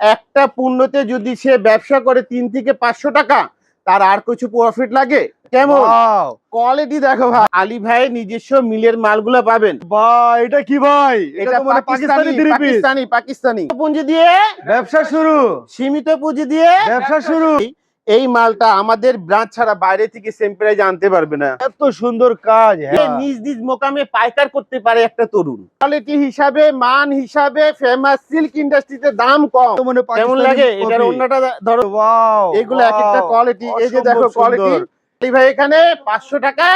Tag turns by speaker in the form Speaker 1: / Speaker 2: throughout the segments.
Speaker 1: একটা পণ্যতে যদি সে ব্যবসা করে তিন থেকে পাঁচশো টাকা তার আর কিছু প্রফিট লাগে? কেমন? কোয়ালিটি দেখো ভাই। আলী ভাই নিজস্ব মিলের মালগুলা পাবেন।
Speaker 2: ভাই এটা কি ভাই? এটা
Speaker 1: এটা
Speaker 2: মানে পাকিস্তানি
Speaker 1: পাকিস্তানি পাকিস্তানি পুঁজি দিয়ে
Speaker 2: ব্যবসা শুরু।
Speaker 1: সীমিত পুঁজি দিয়ে
Speaker 2: ব্যবসা শুরু।
Speaker 1: এই মালটা আমাদের ব্রাঞ্চ ছাড়া বাইরে থেকে সেম প্রাইজ আনতে পারবে না।
Speaker 2: এত সুন্দর কাজ হ্যাঁ।
Speaker 1: নিজ নিজ মোকামে পাইকার করতে পারে একটা তরুণ। কোয়ালিটি হিসাবে মান হিসাবে ফেমাস সিল্ক ইন্ডাস্ট্রিতে দাম কম।
Speaker 2: মানে
Speaker 1: কেমন লাগে? এটার অন্যটা ধরো এগুলো এক একটা কোয়ালিটি এই যে দেখো কোয়ালিটি ভাই এখানে পাঁচশো টাকা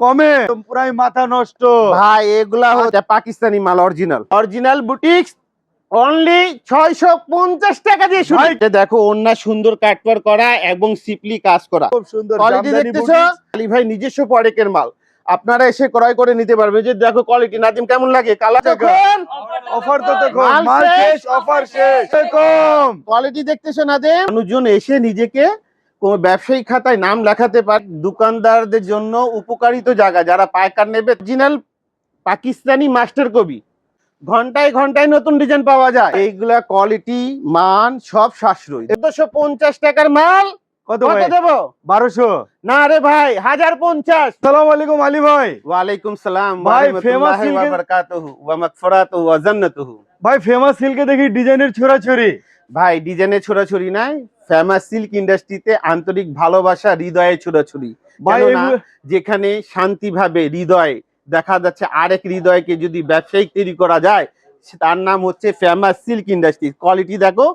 Speaker 2: কমে। পুরাই মাথা নষ্ট।
Speaker 1: ভাই এগুলা হচ্ছে পাকিস্তানি মাল অরিজিনাল অরিজিনাল বুটিক্স অনলি ছয়শো পঞ্চাশ টাকা দিয়ে শুরু। দেখো অন্য সুন্দর কাটওয়ার করা এবং সিপলি কাজ করা।
Speaker 2: খুব সুন্দর
Speaker 1: কোয়ালিটি দেখতেছো। আলী ভাই নিজস্ব পরেকের মাল। আপনারা এসে ক্রয় করে নিতে পারবেন যে দেখো কোয়ালিটি নাদিম কেমন লাগে? কালার দেখুন।
Speaker 2: অফার তো দেখো
Speaker 1: মাল শেষ,
Speaker 2: অফার শেষ। কম
Speaker 1: কোয়ালিটি দেখতেছো নাদিম মানুষজন এসে নিজেকে কোন ব্যবসায়িক খাতায় নাম লেখাতে পারে। দোকানদারদের জন্য উপকারিত জায়গা। যারা পাইকার নেবে অরিজিনাল পাকিস্তানি মাস্টার কবি। ঘন্টায় ঘন্টায় নতুন ডিজাইন পাওয়া যায়। এইগুলা কোয়ালিটি মান সব সাশ্রয়ী। চোদ্দশো পঞ্চাশ টাকার মাল
Speaker 2: কত
Speaker 1: কত দেবো?
Speaker 2: বারোশো।
Speaker 1: না রে ভাই হাজার পঞ্চাশ
Speaker 2: সালাম আলাইকুম আলী ভাই।
Speaker 1: ওয়ালাইকুম সালাম
Speaker 2: ফেমাস সিল্কে দেখি ডিজাইনের ছোড়াছড়ি।
Speaker 1: ভাই ডিজাইনে ছোড়াছড়ি নাই ফেমাস সিল্ক ইন্ডাস্ট্রিতে আন্তরিক ভালোবাসা হৃদয়ে ছোড়াছড়ি। যেখানে শান্তিভাবে হৃদয় দেখা যাচ্ছে আরেক হৃদয়কে যদি ব্যবসায়িক তৈরি করা যায় তার নাম হচ্ছে ফেমাস সিল্ক ইন্ডাস্ট্রি কোয়ালিটি দেখো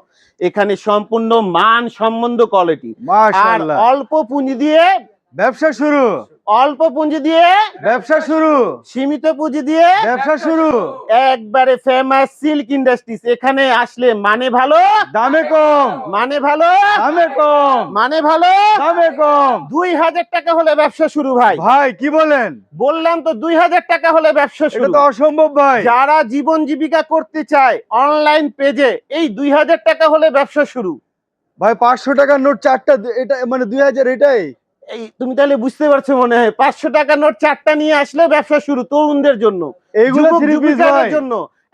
Speaker 1: এখানে সম্পূর্ণ মান সম্বন্ধ কোয়ালিটি আর অল্প পুঁজি দিয়ে
Speaker 2: ব্যবসা শুরু।
Speaker 1: অল্প পুঁজি দিয়ে
Speaker 2: ব্যবসা শুরু।
Speaker 1: সীমিত পুঁজি দিয়ে
Speaker 2: ব্যবসা শুরু।
Speaker 1: একবারে ফেমাস সিল্ক ইন্ডাস্ট্রিজ এখানে আসলে মানে ভালো?
Speaker 2: দামে কম।
Speaker 1: মানে ভালো?
Speaker 2: দামে কম।
Speaker 1: মানে ভালো?
Speaker 2: দামে কম।
Speaker 1: দুই হাজার টাকা হলে ব্যবসা শুরু ভাই।
Speaker 2: ভাই কি বলেন?
Speaker 1: বললাম তো দুই হাজার টাকা হলে ব্যবসা
Speaker 2: এটা
Speaker 1: শুরু।
Speaker 2: তো অসম্ভব ভাই।
Speaker 1: যারা জীবন জীবিকা করতে চায় অনলাইন পেজে এই দুই হাজার টাকা হলে ব্যবসা শুরু।
Speaker 2: ভাই পাঁচশো টাকার নোট চারটা এটা মানে দুই হাজার এটাই?
Speaker 1: এই তুমি তাহলে বুঝতে পারছ মনে হয়। পাঁচশো টাকা নোট চারটা নিয়ে আসলে ব্যবসা শুরু তরুণদের জন্য
Speaker 2: এইগুলো
Speaker 1: জন্য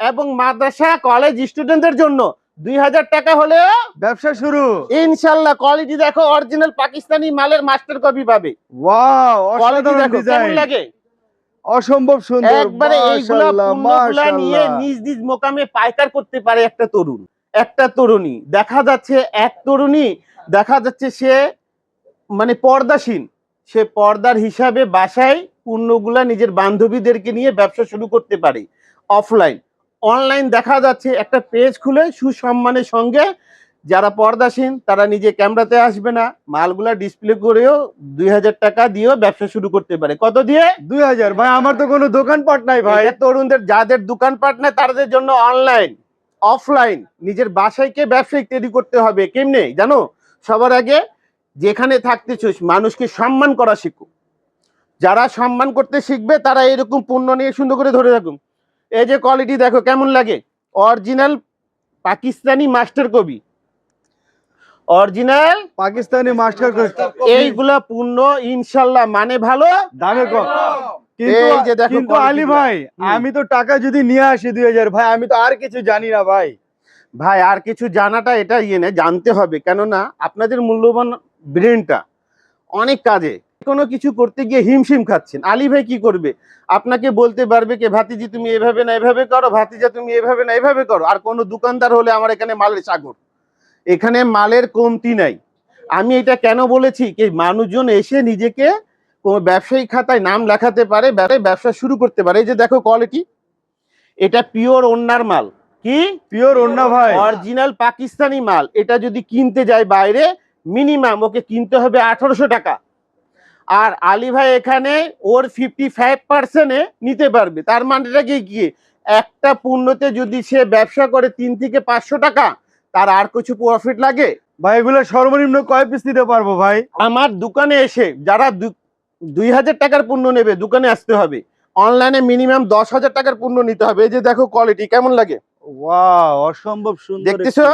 Speaker 1: এবং মাদ্রাসা কলেজ স্টুডেন্টদের জন্য। দুই হাজার টাকা হলেও
Speaker 2: ব্যবসা শুরু।
Speaker 1: ইনশাল্লাহ কোয়ালিটি দেখো অরিজিনাল পাকিস্তানি মালের মাস্টার কপি পাবে। লাগে?
Speaker 2: অসম্ভব সুন্দর।
Speaker 1: একবারে এইগুলা নিয়ে নিজ নিজ মোকামে পাইকার করতে পারে একটা তরুণ। একটা তরুণী। দেখা যাচ্ছে এক তরুণী দেখা যাচ্ছে সে মানে পর্দাসীন। সে পর্দার হিসাবে বাসায় পণ্যগুলা নিজের বান্ধবীদেরকে নিয়ে ব্যবসা শুরু করতে পারে। অফলাইন। অনলাইন দেখা যাচ্ছে একটা পেজ খুলে সুসম্মানের সঙ্গে যারা পর্দাসীন তারা নিজে ক্যামেরাতে আসবে না। মালগুলা ডিসপ্লে করেও দুই হাজার টাকা দিয়েও ব্যবসা শুরু করতে পারে। কত দিয়ে?
Speaker 2: দুই হাজার। ভাই আমার তো কোনো দোকানপাট নাই ভাই।
Speaker 1: তরুণদের যাদের দোকানপাট নেই তাদের জন্য অনলাইন। অফলাইন। নিজের বাসায়কে ব্যবসায়িক তৈরি করতে হবে। কেমনে? জানো? সবার আগে যেখানে থাকতেছ মানুষকে সম্মান করা শিখো যারা সম্মান করতে শিখবে তারা এরকম পণ্য নিয়ে সুন্দর করে ধরে থাকুন এই যে কোয়ালিটি দেখো কেমন লাগে? Original Pakistani master copy. Original
Speaker 2: Pakistani master
Speaker 1: এইগুলা পণ্য ইনশাল্লাহ মানে ভালো।
Speaker 2: দামে কম। কিন্তু
Speaker 1: এই যে দেখো
Speaker 2: কিন্তু আলী ভাই আমি তো টাকা যদি নিয়ে আসি দুই হাজার ভাই আমি তো আর কিছু জানি না ভাই।
Speaker 1: ভাই আর কিছু জানাটা এটা ইয়ে না জানতে হবে। কেননা আপনাদের মূল্যবান ব্রেনটা অনেক কাজে। কোনো কিছু করতে গিয়ে হিমশিম খাচ্ছেন। আলী ভাই কি করবে? আপনাকে বলতে পারবে কি ভাতিজি তুমি এভাবে না এভাবে করো ভাতিজা তুমি এভাবে না এভাবে করো। আর কোনো দোকানদার হলে আমার এখানে মালের সাগর। এখানে মালের কমতি নাই। আমি এটা কেন বলেছি? কি মানুষজন এসে নিজেকে কোনো ব্যবসায়িক খাতায় নাম লেখাতে পারে ব্যবসায় ব্যবসা শুরু করতে পারে। এই যে দেখো কোয়ালিটি এটা পিওর ওন্নার মাল। কি?
Speaker 2: পিওর অন্য ভাই।
Speaker 1: অরিজিনাল পাকিস্তানি মাল। এটা যদি কিনতে যায় বাইরে মিনিমাম ওকে কিনতে হবে আঠারোশো টাকা। আর আলী ভাই এখানে ওর ফিফটি ফাইভ পার্সেন্টে নিতে পারবে। তার মানেটা কি গিয়ে একটা পণ্যতে যদি সে ব্যবসা করে তিন থেকে পাঁচশো টাকা তার আর কিছু প্রফিট লাগে?
Speaker 2: ভাই এগুলো সর্বনিম্ন কয় পিস দিতে পারব ভাই?
Speaker 1: আমার দোকানে এসে যারা দুই হাজার টাকার পণ্য নেবে দোকানে আসতে হবে। অনলাইনে মিনিমাম দশ হাজার টাকার পণ্য নিতে হবে। এই যে দেখো কোয়ালিটি কেমন লাগে?
Speaker 2: অসম্ভব সুন্দর
Speaker 1: দেখতেছো?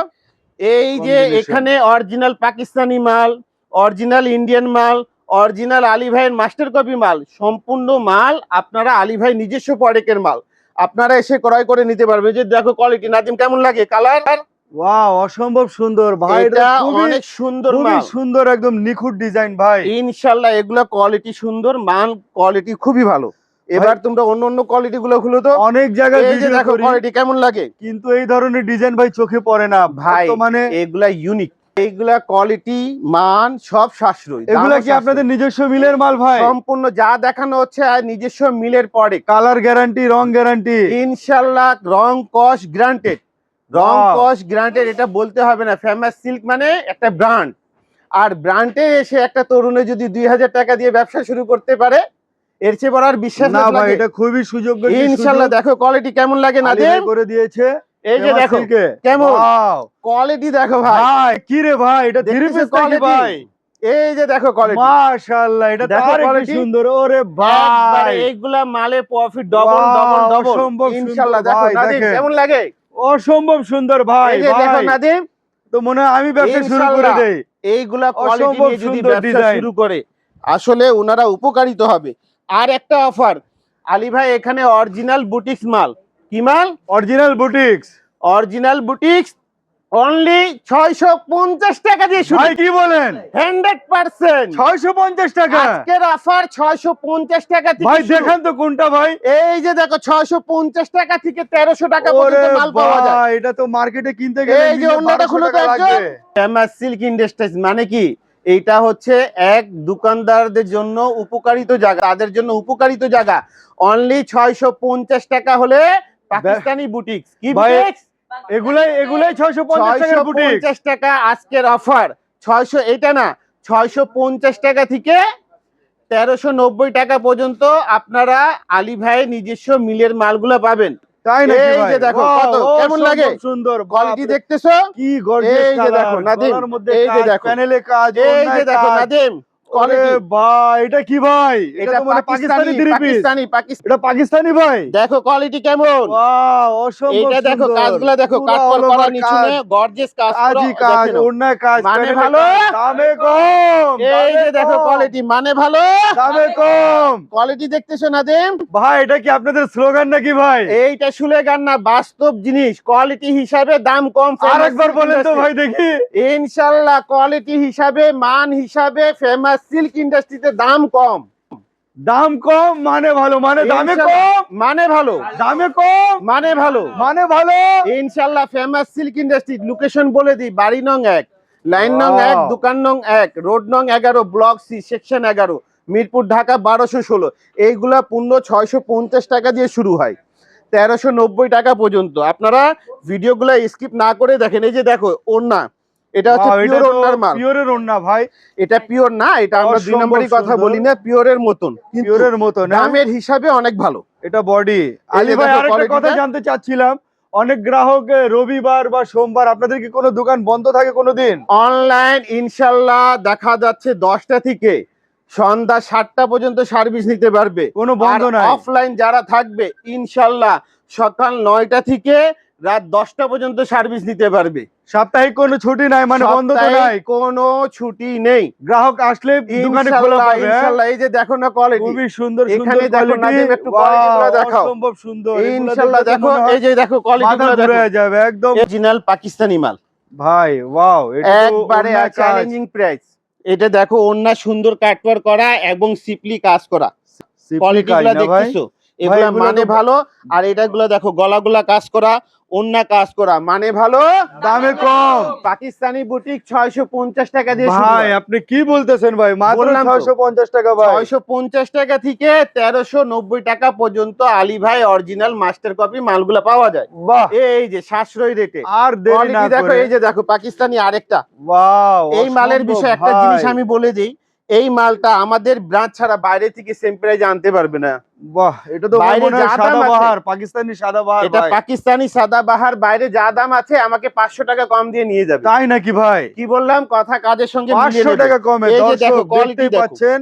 Speaker 1: এই যে এখানে অরিজিনাল পাকিস্তানি মাল অরিজিনাল ইন্ডিয়ান মাল অরিজিনাল আলী ভাইয়ের মাস্টার কপি মাল সম্পূর্ণ মাল আপনারা আলী ভাই নিজস্ব প্রোডাক্টের মাল। আপনারা এসে ক্রয় করে নিতে পারবে যে দেখো কোয়ালিটি নাজিম কেমন লাগে? কালার
Speaker 2: ওয়াও অসম্ভব সুন্দর। ভাই এটা
Speaker 1: অনেক সুন্দর
Speaker 2: খুবই সুন্দর একদম নিখুঁত ডিজাইন ভাই।
Speaker 1: ইনশাল্লাহ এগুলা কোয়ালিটি সুন্দর মান কোয়ালিটি খুবই ভালো। এবার তোমরা অন্য অন্য কোয়ালিটি গুলো খুলো তো।
Speaker 2: অনেক জায়গায়
Speaker 1: দেখো কোয়ালিটি কেমন লাগে?
Speaker 2: কিন্তু এই ধরনের ডিজাইন ভাই চোখে পড়ে না।
Speaker 1: ভাই,
Speaker 2: মানে
Speaker 1: এগুলা ইউনিক এইগুলা কোয়ালিটি মান সব সাশ্রয়।
Speaker 2: এগুলা কি আপনাদের নিজস্ব মিলের মাল ভাই?
Speaker 1: সম্পূর্ণ যা দেখানো হচ্ছে আর নিজস্ব মিলের পরে।
Speaker 2: কালার গ্যারান্টি রং গ্যারান্টি
Speaker 1: ইনশাল্লাহ রং কস গ্রান্টেড রং. কস গ্রান্টেড এটা বলতে হবে না। ফেমাস সিল্ক মানে একটা ব্র্যান্ড আর ব্র্যান্ডে এসে একটা তরুণে যদি দুই হাজার টাকা দিয়ে ব্যবসা শুরু করতে পারে এর চেয়ে বড় আর বিশ্বাস
Speaker 2: না ভাই এটা খুবই সুযোগ্য একটি
Speaker 1: ইনশাল্লাহ দেখো কোয়ালিটি কেমন লাগে না
Speaker 2: করে দিয়েছে
Speaker 1: এই যে দেখো কেমন? কোয়ালিটি দেখো ভাই।
Speaker 2: কি রে ভাই এটা পিস
Speaker 1: quality?
Speaker 2: ভাই?
Speaker 1: এই যে দেখো কোয়ালিটি
Speaker 2: মাশাআল্লাহ এটা
Speaker 1: দেখো quality?
Speaker 2: সুন্দর ওরে ভাই।
Speaker 1: এইগুলা মালে প্রফিট ডবল ডবল ডবল
Speaker 2: অসম্ভব সুন্দর
Speaker 1: ইনশাআল্লাহ দেখো
Speaker 2: ভাই,
Speaker 1: নাদিম কেমন লাগে?
Speaker 2: অসম্ভব সুন্দর ভাই
Speaker 1: এই যে দেখো নাদিম
Speaker 2: তো মনে হয় আমি ব্যবসা শুরু করে
Speaker 1: ইনশাআল্লাহ।
Speaker 2: দেই।
Speaker 1: এইগুলা কোয়ালিটি
Speaker 2: অসম্ভব
Speaker 1: যদি ব্যবসা শুরু করে আসলে ওনারা উপকারিত হবে। আর একটা অফার। আলী ভাই এখানে অরিজিনাল বুটিক্স মাল। কি মাল?
Speaker 2: Original boutiques.
Speaker 1: Original boutiques only ছয়শো পঞ্চাশ টাকা দিয়ে শুরু।
Speaker 2: কি বলেন?
Speaker 1: Hundred percent.
Speaker 2: 650 টাকা।
Speaker 1: আজকের অফার ছয়শো পঞ্চাশ টাকা থেকে
Speaker 2: ভাই। দেখান তো কোনটা ভাই।
Speaker 1: এই যে দেখো ছয়শো পঞ্চাশ টাকা থেকে তেরোশো টাকা পর্যন্ত মাল পাওয়া যায়।
Speaker 2: এটা তো মার্কেটে কিনতে গেলে
Speaker 1: এই যে অন্যটা খুলে তো একজন। সিল্ক ইন্ডাস্ট্রিজ মানে কি? এইটা হচ্ছে এক দোকানদারদের জন্য উপকারিত জায়গা। তাদের জন্য উপকারিত জায়গা। অনলি ছয়শো পঞ্চাশ টাকা হলে পাকিস্তানি বুটিক্স কি
Speaker 2: এগুলাই এগুলাই 650
Speaker 1: ছয়শো পঞ্চাশ টাকা আজকের অফার ছয়শো এটা না ছয়শো পঞ্চাশ টাকা থেকে তেরোশো নব্বই টাকা পর্যন্ত আপনারা আলী ভাই নিজস্ব মিলের মালগুলো পাবেন।
Speaker 2: তাই না
Speaker 1: এই যে দেখো, কত, কেমন লাগে?
Speaker 2: সুন্দর
Speaker 1: কোয়ালিটি দেখতেছো
Speaker 2: কি গর্জিয়াস
Speaker 1: এই যে দেখো, নাদিম, এই যে দেখো।
Speaker 2: প্যানেলে কাজ
Speaker 1: এই যে দেখো। নাদিম
Speaker 2: ভাই এটা কি ভাই? এটা
Speaker 1: এটা
Speaker 2: মানে পাকিস্তানি
Speaker 1: পাকিস্তানি
Speaker 2: থ্রি পিস।
Speaker 1: পাকিস্তানি পাকিস্তানি।
Speaker 2: এটা পাকিস্তানি ভাই।
Speaker 1: দেখো কোয়ালিটি কেমন?
Speaker 2: ওয়াও অসম্ভব
Speaker 1: এটা দেখো কাজগুলো দেখো
Speaker 2: পুরো
Speaker 1: করা
Speaker 2: over
Speaker 1: গর্জিয়াস কাজ। করা
Speaker 2: কাজ
Speaker 1: দেখে
Speaker 2: কাজ
Speaker 1: মানে ভালো?
Speaker 2: দামে কম
Speaker 1: এই যে দেখো কোয়ালিটি মানে ভালো?
Speaker 2: দামে কম।
Speaker 1: কোয়ালিটি দেখতেছো নাদিম
Speaker 2: ভাই এটা কি আপনাদের স্লোগান নাকি ভাই?
Speaker 1: এইটা শুলে গান না বাস্তব জিনিস। কোয়ালিটি হিসাবে দাম কম
Speaker 2: আরেকবার বলেন তো ভাই দেখি।
Speaker 1: ইনশাল্লাহ কোয়ালিটি হিসাবে মান হিসাবে ফেমাস সিল্ক ইন্ডাস্ট্রিতে দাম কম।
Speaker 2: দাম কম মানে ভালো মানে দামে কম।
Speaker 1: মানে ভালো।
Speaker 2: দামে কম
Speaker 1: মানে ভালো।
Speaker 2: মানে ভালো।
Speaker 1: ইনশাল্লাহ ফেমাস সিল্ক ইন্ডাস্ট্রি লোকেশন বলে দিই বাড়ি নং এক লাইন নং এক দোকান নং এক রোড নং এগারো ব্লক সি সেকশন এগারো মিরপুর ঢাকা বারোশো ষোলো। এইগুলা পূর্ণ ছয়শো পঞ্চাশ টাকা দিয়ে শুরু হয় তেরোশো নব্বই টাকা পর্যন্ত। আপনারা ভিডিওগুলো স্কিপ না করে দেখেন এই যে দেখো ওড়না। এটা হচ্ছে পিওর
Speaker 2: তো
Speaker 1: ওড়নার মাল।
Speaker 2: পিওরের ওড়না ভাই।
Speaker 1: এটা পিওর না এটা আমরা দুই নম্বরই কথা বলি না পিওরের মতন।
Speaker 2: পিওরের মতো না
Speaker 1: দামের হিসাবে অনেক ভালো।
Speaker 2: এটা বডি আলী ভাই আরেকটা কথা জানতে চাচ্ছিলাম অনেক গ্রাহক রবিবার বা সোমবার আপনাদের কি কোনো দোকান বন্ধ থাকে কোনো দিন
Speaker 1: অনলাইন ইনশাল্লাহ দেখা যাচ্ছে দশটা থেকে সন্ধ্যা সাতটা পর্যন্ত সার্ভিস নিতে পারবে।
Speaker 2: কোনো বন্ধ নাই।
Speaker 1: অফলাইন যারা থাকবে ইনশাল্লাহ সকাল নয়টা থেকে রাত দশটা পর্যন্ত সার্ভিস নিতে পারবে।
Speaker 2: সাপ্তাহিক কোনো ছুটি নাই মানে বন্ধ তো নাই?
Speaker 1: কোনো ছুটি নেই।
Speaker 2: গ্রাহক আসলে দোকানে খোলা পাবে হ্যাঁ?
Speaker 1: ইনশাল্লাহ এই যে দেখো না কোয়ালিটি
Speaker 2: খুবই সুন্দর
Speaker 1: এখানে দেখো,
Speaker 2: কোয়ালিটি
Speaker 1: একটু গুলো দেখাও।
Speaker 2: অসম্ভব সুন্দর। তো
Speaker 1: দেখো এই যে দেখো কোয়ালিটি
Speaker 2: মাথা ঘুরে যাবে একদম।
Speaker 1: অরিজিনাল পাকিস্তানি মাল।
Speaker 2: ভাই ওয়াও এটা
Speaker 1: একবারে চ্যালেঞ্জিং প্রাইস এটা দেখো ওন্না সুন্দর কাটওয়ার করা এবং সিপলি কাজ করা। কোয়ালিটি এগুলা মানে ভালো আর এটা গুলা দেখো গলাগুলা কাজ করা ওন্না কাজ করা। মানে ভালো?
Speaker 2: দামে কম।
Speaker 1: পাকিস্তানি বুটিক ছয়শো পঞ্চাশ টাকা দিয়ে
Speaker 2: ভাই আপনি কি বলতেছেন ভাই? মাত্র
Speaker 1: তো।
Speaker 2: 650 টাকা ভাই।
Speaker 1: ছয়শো পঞ্চাশ টাকা থেকে তেরোশো নব্বই টাকা পর্যন্ত আলী ভাই অরিজিনাল মাস্টার কপি মালগুলা পাওয়া যায়।
Speaker 2: বাহ।
Speaker 1: এই যে সাশ্রয়ী রেটে।
Speaker 2: আর
Speaker 1: দেখো এই যে দেখো পাকিস্তানি আরেকটা। এই মালের বিষয়ে একটা জিনিস আমি বলে দিই এই মালটা আমাদের ব্রাঞ্চ ছাড়া বাইরে থেকে সেম প্রাইজে আনতে পারবে না।
Speaker 2: বাহ এটা তো
Speaker 1: বাইরে
Speaker 2: মনে সাদাবাহার পাকিস্তানি সাদাবাহার
Speaker 1: এটা পাকিস্তানি সাদাবাহার বাইরে যা দাম আছে আমাকে পাঁচশো টাকা কম দিয়ে নিয়ে যাবে।
Speaker 2: তাই নাকি ভাই?
Speaker 1: কি বললাম? কথা কাজের সঙ্গে মিলিয়ে
Speaker 2: 500 টাকা কমে
Speaker 1: দেখো।
Speaker 2: পাচ্ছেন?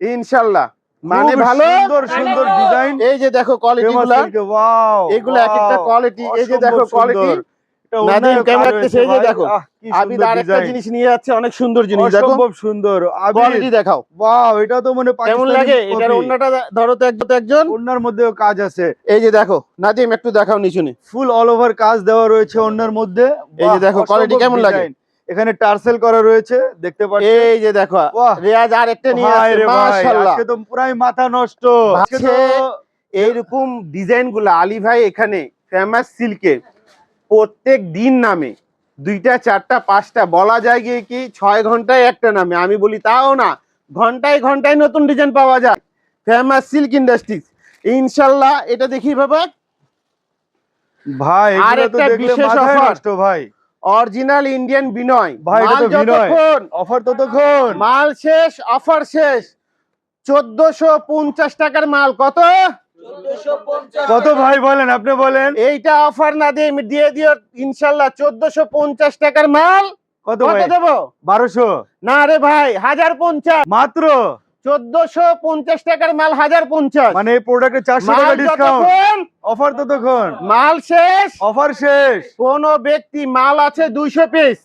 Speaker 1: ইনশাল্লাহ। মানে ভালো?
Speaker 2: সুন্দর সুন্দর ডিজাইন
Speaker 1: এই যে দেখো কোয়ালিটি গুলা।
Speaker 2: ওয়াও
Speaker 1: এগুলো এক একটা কোয়ালিটি এই যে দেখো কোয়ালিটি নাদিম কেমন লাগতেছে? এই যে দেখো, আবিদ
Speaker 2: সুন্দর
Speaker 1: আর একটা
Speaker 2: design।
Speaker 1: জিনিস নিয়ে যাচ্ছে অনেক সুন্দর জিনিস দেখো।
Speaker 2: অসম্ভব সুন্দর
Speaker 1: কোয়ালিটি দেখাও।
Speaker 2: ওয়াও এটা তো মানে
Speaker 1: কেমন লাগে? এটার অন্যটা ধরো তো একজন একজন
Speaker 2: মধ্যেও কাজ আছে।
Speaker 1: এই যে দেখো নাদিম একটু দেখাও নিচুনে
Speaker 2: ফুল অল ওভার কাজ দেওয়া রয়েছে মধ্যে।
Speaker 1: এই যে দেখো, কেমন লাগে?
Speaker 2: এখানে টার্সেল করা রয়েছে দেখতে পাচ্ছেন
Speaker 1: এই যে দেখো আর একটা নিয়ে আসছে মাশাআল্লাহ।
Speaker 2: আজকে তো পুরাই মাথা নষ্ট। আজকে তো
Speaker 1: এইরকম ডিজাইনগুলো আলী ভাই এখানে ফেমাস সিল্কে প্রত্যেক দিন নামে। দুইটা চারটা পাঁচটা বলা যায় গিয়ে কি ছয় ঘন্টায় একটা নামে। আমি বলি তাও না ঘন্টায় ঘন্টায় নতুন ডিজাইন পাওয়া যায়। Famous silk industries. ইনশাল্লাহ এটা দেখি বাবা।
Speaker 2: ভাই
Speaker 1: আর একটা বিশেষ।
Speaker 2: নষ্ট ভাই।
Speaker 1: অরিজিনাল ইন্ডিয়ান বিনয়।
Speaker 2: ভাই।
Speaker 1: যতক্ষণ।
Speaker 2: অফার ততক্ষণ।
Speaker 1: মাল শেষ অফার শেষ। চোদ্দশো পঞ্চাশ টাকার মাল। কত?
Speaker 2: কত ভাই বলেন আপনি বলেন?
Speaker 1: এইটা অফার না দিয়ে দিয়ে দিও ইনশাল্লাহ চোদ্দশো পঞ্চাশ টাকার মাল।
Speaker 2: কত
Speaker 1: দেবো?
Speaker 2: বারোশো।
Speaker 1: না রে ভাই হাজার পঞ্চাশ।
Speaker 2: মাত্র?
Speaker 1: চোদ্দশো পঞ্চাশ টাকার মাল হাজার পঞ্চাশ।
Speaker 2: মানে প্রোডাক্টে চারশো টাকা ডিসকাউন্ট অফার ততক্ষণ?
Speaker 1: মাল শেষ?
Speaker 2: অফার শেষ?
Speaker 1: কোন ব্যক্তি মাল আছে দুইশো পিস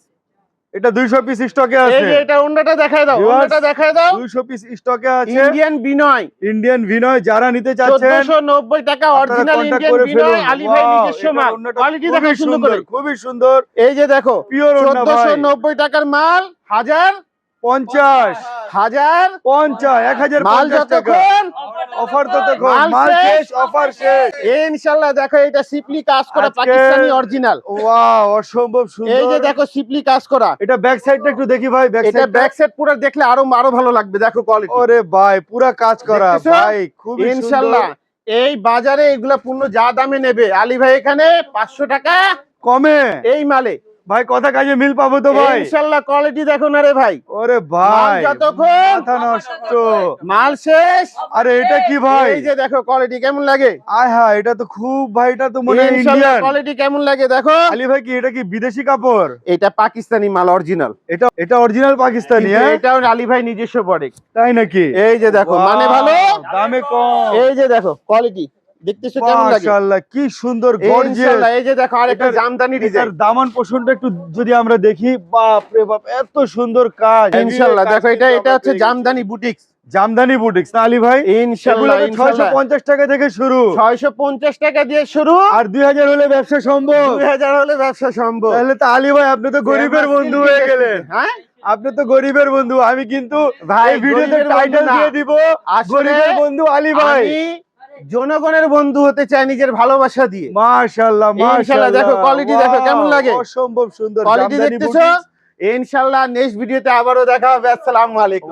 Speaker 2: এটা দুইশো পিস স্টকে
Speaker 1: এই
Speaker 2: আছে।
Speaker 1: যে এটা অন্যটা দেখায় দাও
Speaker 2: Viewers,
Speaker 1: দেখায় দাও।
Speaker 2: দুইশো পিস স্টকে আছে।
Speaker 1: ইন্ডিয়ান বিনয়
Speaker 2: ইন্ডিয়ান বিনয় যারা নিতে চাচ্ছেন
Speaker 1: চোদ্দশো নব্বই টাকা
Speaker 2: আপনারা
Speaker 1: অরিজিনাল ইন্ডিয়ান বিনয় আলী ভাই নিজস্ব মাল। কোয়ালিটি
Speaker 2: খুবই
Speaker 1: সুন্দর
Speaker 2: খুবই সুন্দর।
Speaker 1: এই যে দেখো
Speaker 2: পিওর অন্য
Speaker 1: চোদ্দশো
Speaker 2: ভাই
Speaker 1: নব্বই টাকার মাল হাজার
Speaker 2: পঞ্চাশ।
Speaker 1: হাজার?
Speaker 2: পঞ্চাশ এক হাজার
Speaker 1: মাল যতক্ষণ?
Speaker 2: অফার ততক্ষণ।
Speaker 1: মাল শেষ,
Speaker 2: অফার শেষ।
Speaker 1: ইনশাল্লাহ দেখো এটা সিপলি কাজ করা পাকিস্তানি অরিজিনাল
Speaker 2: ওয়াও অসম্ভব
Speaker 1: এই যে দেখো সিপলি কাজ করা।
Speaker 2: এটা ব্যাক সাইডটা একটু দেখি ভাই ব্যাক
Speaker 1: এটা ব্যাক সাইড পুরো দেখলে আরও আরও ভালো লাগবে দেখো কোয়ালিটি
Speaker 2: ওরে ভাই পুরা কাজ করা ভাই খুব
Speaker 1: ইনশাল্লাহ এই বাজারে এগুলা পূর্ণ যা দামে নেবে। আলী ভাই এখানে পাঁচশো টাকা
Speaker 2: কমে?
Speaker 1: এই মালে।
Speaker 2: ভাই কথা কাজে মিল পাবো তো ভাই?
Speaker 1: ইনশাল্লাহ কোয়ালিটি দেখো না রে ভাই।
Speaker 2: ওরে ভাই
Speaker 1: যতক্ষণ
Speaker 2: মাথা নষ্ট।
Speaker 1: মাল শেষ।
Speaker 2: আরে এটা কি ভাই?
Speaker 1: এই যে দেখো কোয়ালিটি কেমন লাগে?
Speaker 2: আয় হ্যাঁ এটা তো খুব ভাই এটা তো মনে হয় ইন্ডিয়ান
Speaker 1: কোয়ালিটি কেমন লাগে দেখো।
Speaker 2: আলী ভাই কি এটা কি বিদেশি কাপড়?
Speaker 1: এটা পাকিস্তানি মাল অরিজিনাল
Speaker 2: এটা এটা অরিজিনাল পাকিস্তানি হ্যাঁ?
Speaker 1: এটাও আলী ভাই নিজস্ব প্রোডাক্ট
Speaker 2: তাই নাকি?
Speaker 1: এই যে দেখো মানে ভালো?
Speaker 2: দামে কম।
Speaker 1: এই যে দেখো কোয়ালিটি দেখতেছো কেমন লাগে?
Speaker 2: মাশাআল্লাহ কি সুন্দর গর্জিয়াস
Speaker 1: এই যে দেখো আরেকটা জামদানি ডিজাইন
Speaker 2: দামান পোষণটা একটু যদি আমরা দেখি বাপ রে বাপ এত সুন্দর কাজ।
Speaker 1: ইনশাআল্লাহ দেখো এটা এটা হচ্ছে জামদানি বুটিক্স
Speaker 2: জামদানি বুটিক্স না আলী ভাই?
Speaker 1: ইনশাআল্লাহ
Speaker 2: ছয়শো
Speaker 1: ইনশাআল্লাহ।
Speaker 2: পঞ্চাশ টাকা থেকে শুরু।
Speaker 1: 650 টাকা দিয়ে শুরু।
Speaker 2: আর দুই হাজার হলে ব্যবসা সম্ভব।
Speaker 1: 2000 হলে ব্যবসা সম্ভব।
Speaker 2: তাহলে তো আলী ভাই আপনি তো গরিবের বন্ধু হয়ে গেলেন।
Speaker 1: হ্যাঁ?
Speaker 2: আপনি তো গরিবের বন্ধু আমি কিন্তু
Speaker 1: ভাই,
Speaker 2: ভিডিওতে টাইটেল দিয়ে দিব গরিবের বন্ধু আলী ভাই।
Speaker 1: জনগণের বন্ধু হতে চাই নিজের ভালোবাসা দিয়ে।
Speaker 2: মাশাআল্লাহ
Speaker 1: মার্শাল্লাহ
Speaker 2: মাশাআল্লাহ
Speaker 1: দেখো কোয়ালিটি দেখো, কেমন লাগে?
Speaker 2: অসম্ভব সুন্দর
Speaker 1: কোয়ালিটি দেখতেছো?
Speaker 2: বুটিক্স।
Speaker 1: ইনশাআল্লাহ নেক্সট ভিডিওতে আবারও দেখা হবে। আসসালামু আলাইকুম।